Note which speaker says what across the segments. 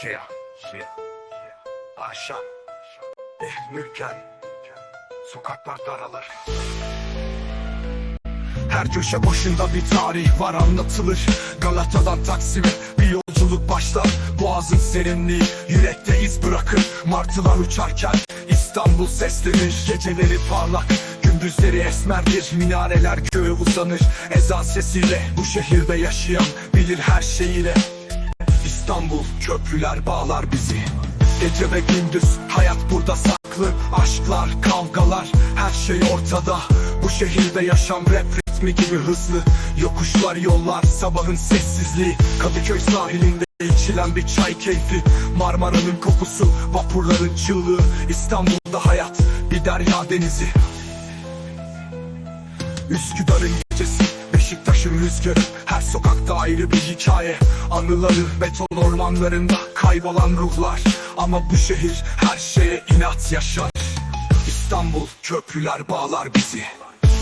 Speaker 1: Şia, Şia, Aşağı, eh, mülken, sokaklar daralır. Her köşe başında bir tarih var anlatılır. Galata'dan Taksim'e bir yolculuk başlar. Boğazın serinliği yürekte iz bırakır. Martılar uçarken İstanbul seslenir. Geceleri parlak gündüzleri esmerdir. Minareler göğe uzanır. Ezan sesiyle bu şehirde yaşayan Bilir her şeyiyle İstanbul köprüler bağlar bizi. Gece ve gündüz hayat burada saklı. Aşklar, kavgalar her şey ortada. Bu şehirde yaşam rap ritmi gibi hızlı. Yokuşlar yollar sabahın sessizliği. Kadıköy sahilinde içilen bir çay keyfi. Marmara'nın kokusu vapurların çığlığı. İstanbul'da hayat bir derya denizi. Üsküdar'ın gecesi Beşiktaş'ın rüzgarı Her sokakta ayrı bir hikaye. Anıları beton ormanlarında Kaybolan ruhlar. Ama bu şehir her şeye inat yaşar. İstanbul köprüler bağlar bizi.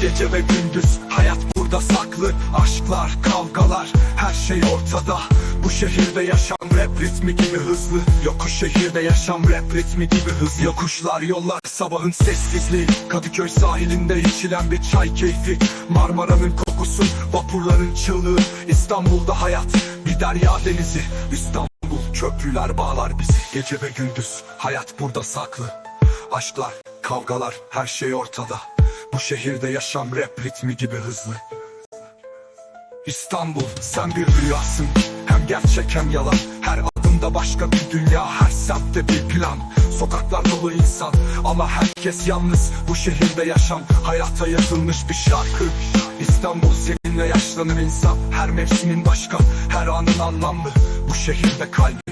Speaker 1: Gece ve gündüz hayat burada saklı. Aşklar, kavgalar her şey ortada Bu şehirde yaşam rap ritmi gibi hızlı. Yokuş şehirde yaşam rap ritmi gibi hızlı. Yokuşlar yollar sabahın sessizliği. Kadıköy sahilinde içilen bir çay keyfi. Marmara'nın kokusu vapurların çığlığı. İstanbul'da hayat bir derya denizi. İstanbul köprüler bağlar bizi. Gece ve gündüz hayat burada saklı. Aşklar, kavgalar her şey ortada. Bu şehirde yaşam rap ritmi gibi hızlı İstanbul sen bir rüyasın. Hem gerçek hem yalan. Her adımda başka bir dünya Her semtte bir plan. Sokaklar dolu insan Ama herkes yalnız. Bu şehirde yaşam Hayata yazılmış bir şarkı. İstanbul seninle yaşlanır insan. Her mevsimin başka Her anın anlamlı. Bu şehirde kalbin